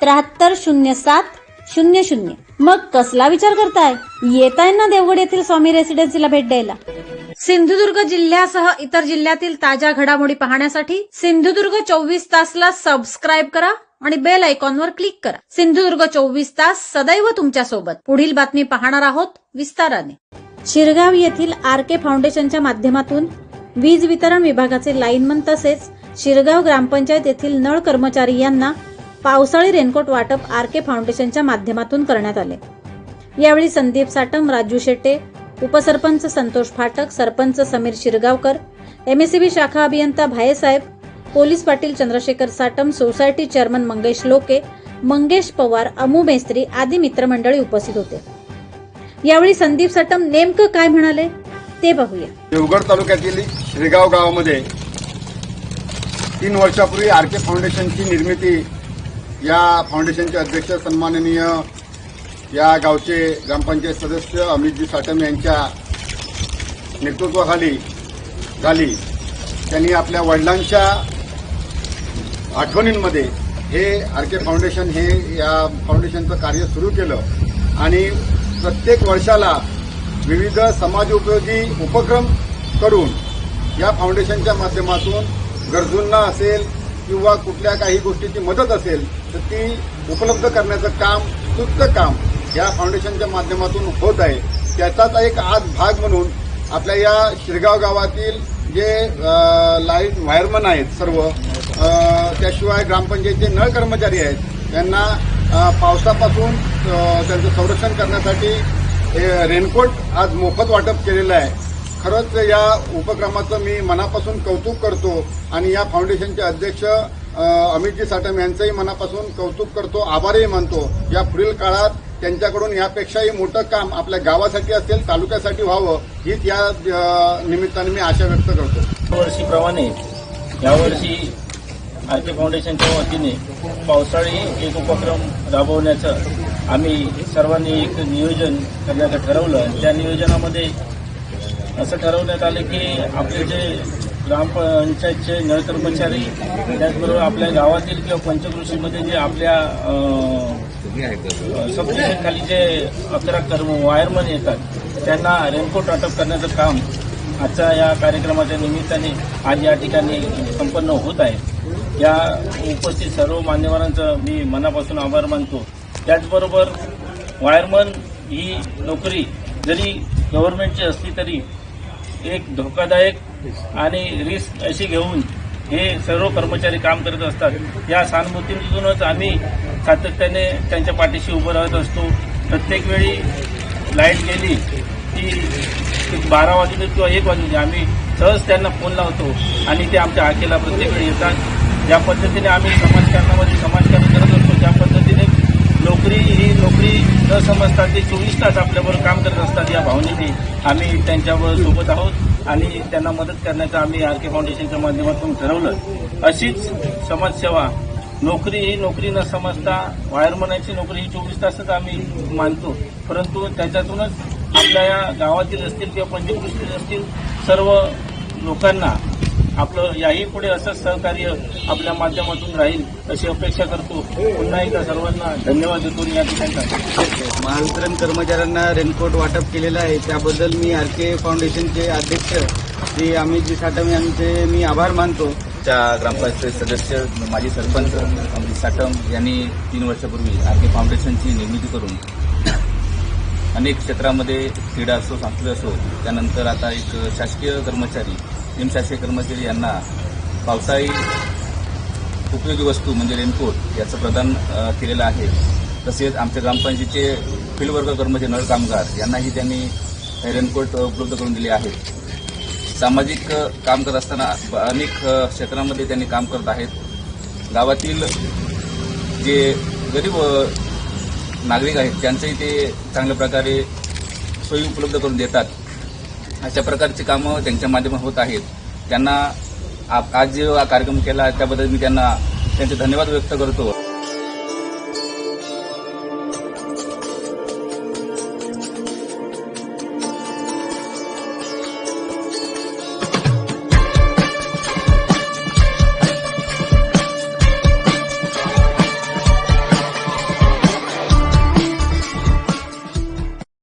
त्र्याहत्तर शून्य सात शून्य शून्य. मग कसला विचार करताय? येताय ना देवगड येथील स्वामी रेसिडेन्सीला भेट द्यायला. सिंधुदुर्ग जिल्ह्यासह इतर जिल्ह्यातील ताज्या घडामोडी पाहण्यासाठी सिंधुदुर्ग चोवीस तासला सबस्क्राईब करा आणि बेल आयकॉनवर क्लिक करा. सिंधुदुर्ग चोवीस तास सदैव तुमच्यासोबत पुढील बातमी पाहणार आहोत विस्ताराने. शिरगाव येथील आर के फाउंडेशनच्या माध्यमातून वीज वितरण विभागाचे लाईनमन तसेच शिरगाव ग्रामपंचायत येथील नळ कर्मचारी यांना पावसाळी रेनकोट वाटप आर के फाउंडेशनच्या माध्यमातून करण्यात आले. यावेळी संदीप साटम राजू शेट्टे उपसरपंच संतोष फाटक सरपंच समीर शिरगावकर एमएससीबी शाखा अभियंता Bhayesaheb police Patil Chandrashekhar Satam society chairman Mangesh Loke Mangesh Pawar Amu Mestri आदी मित्रमंडळी उपस्थित होते. यावेळी संदीप साटम नेमकं काय म्हणाले ते पाहूया देवगड तालुक्यातील श्रीगाव गावामध्ये तीन वर्षापूर्वी आर के फाउंडेशनची निर्मिती या फाउंडेशनचे अध्यक्ष सन्माननीय या गावचे ग्रामपंचायत सदस्य अमितजी साटम यांच्या नेतृत्वाखाली झाली. त्यांनी आपल्या वडिलांच्या आठवणींमध्ये हे आर के फाउंडेशन हे या फाउंडेशनचं कार्य सुरू केलं आणि प्रत्येक वर्षाला विविध समाजोपयोगी उपक्रम करून या फाउंडेशनच्या माध्यमातून गरजूंना असेल किंवा कुठल्या काही गोष्टीची मदत असेल तर ती उपलब्ध करण्याचं काम स्तुत्य काम या फाउंडेशनच्या माध्यमातून होत आहे. त्याचाच एक आज भाग म्हणून आपल्या या शिरगाव गावातील जे लाइट वायरमन आहेत सर्व त्याशिवाय ग्रामपंचायतचे नळ कर्मचारी आहेत त्यांना पावसापासून त्यांचं संरक्षण करण्यासाठी हे रेनकोट आज मोफत वाटप केलेलं आहे. खरंच या उपक्रमाचं मी मनापासून कौतुक करतो आणि या फाउंडेशनचे अध्यक्ष अमितजी साटम यांचंही मनापासून कौतुक करतो आभारही मानतो. या पुढील काळात त्यांच्याकडून यापेक्षाही मोठं काम आपल्या गावासाठी असेल तालुक्यासाठी व्हावं हीच या निमित्ताने मी आशा व्यक्त करतो. वर्षीप्रमाणे यावर्षी आर के फाउंडेशनच्या वतीने पावसाळी एक उपक्रम राबवण्याचं आम्ही सर्वांनी एक नियोजन करण्याचं ठरवलं. त्या नियोजनामध्ये असं ठरवण्यात आलं की आपले जे ग्रामपंचायतचे नळ कर्मचारी त्याचबरोबर आपल्या गावातील किंवा पंचकृषीमध्ये जे आपल्या सबस्टेशनखाली जे अकरा कर्म वायरमन येतात त्यांना रेनकोट वाटप करण्याचं काम आजच्या या कार्यक्रमाच्या निमित्ताने आज या ठिकाणी संपन्न होत आहे. या उपस्थित सर्व मान्यवरांचं मी मनापासून आभार मानतो. त्याचबरोबर वायरमन ही नोकरी जरी गव्हर्नमेंटची असली तरी एक धोकादायक आणि रिस्क अशी घेऊन हे सर्व कर्मचारी काम करत असतात. या सहानुभूतीतूनच आम्ही सातत्याने त्यांच्या पाठीशी उभं राहत असतो. प्रत्येक वेळी लाइट गेली की एक बारा वाजून किंवा एक वाजून आम्ही सहज त्यांना फोन लावतो आणि ते आमच्या आखेला प्रत्येक वेळी येतात. ज्या पद्धतीने आम्ही समाजकारणामध्ये समाजकारण करत असतो त्या पद्धतीने नोकरी ही समजतात ते चोवीस तास आपल्याबरोबर काम करत असतात या भावनेने आम्ही त्यांच्यावर सोबत आहोत आणि त्यांना मदत करण्याचं आम्ही आर के फाउंडेशनच्या माध्यमातून ठरवलं. अशीच समाजसेवा नोकरी ही नोकरी न समजता वायरमनाची नोकरी ही चोवीस तासच आम्ही मानतो. परंतु त्याच्यातूनच आपल्या या गावातील असतील किंवा पंचकृषी असतील सर्व लोकांना आपलं याही पुढे असंच सहकार्य आपल्या माध्यमातून राहील अशी अपेक्षा करतो. पुन्हा एकदा सर्वांना धन्यवाद देतो या ठिकाणी. महावितरण कर्मचाऱ्यांना रेनकोट वाटप केलेलं आहे. त्याबद्दल मी आर के फाउंडेशनचे अध्यक्ष श्री अमितजी साटम यांचे मी आभार मानतो. च्या ग्रामपंचायत सदस्य माजी सरपंच अमरीश साटम यांनी तीन वर्षापूर्वी आर के फाउंडेशनची निर्मिती करून अनेक क्षेत्रामध्ये क्रीडा असो सांस्कृतिक असो त्यानंतर आता एक शासकीय कर्मचारी निमशासकीय कर्मचारी यांना पावसाळी उपयोगी वस्तू म्हणजे रेनकोट याचं प्रदान केलेलं आहे. तसेच आमच्या ग्रामपंचायतीचे फील्ड कर्मचारी नळ कामगार यांनाही त्यांनी रेनकोट उपलब्ध करून दिले आहेत. सामाजिक काम करत असताना अनेक क्षेत्रामध्ये त्यांनी काम करत आहेत. गावातील जे गरीब नागरिक आहेत त्यांचंही ते चांगल्या प्रकारे सोयी उपलब्ध करून देतात. अशा प्रकारची कामं त्यांच्या माध्यमात होत आहेत. त्यांना आज जो कार्यक्रम केला त्याबद्दल मी त्यांना त्यांचे धन्यवाद व्यक्त करतो.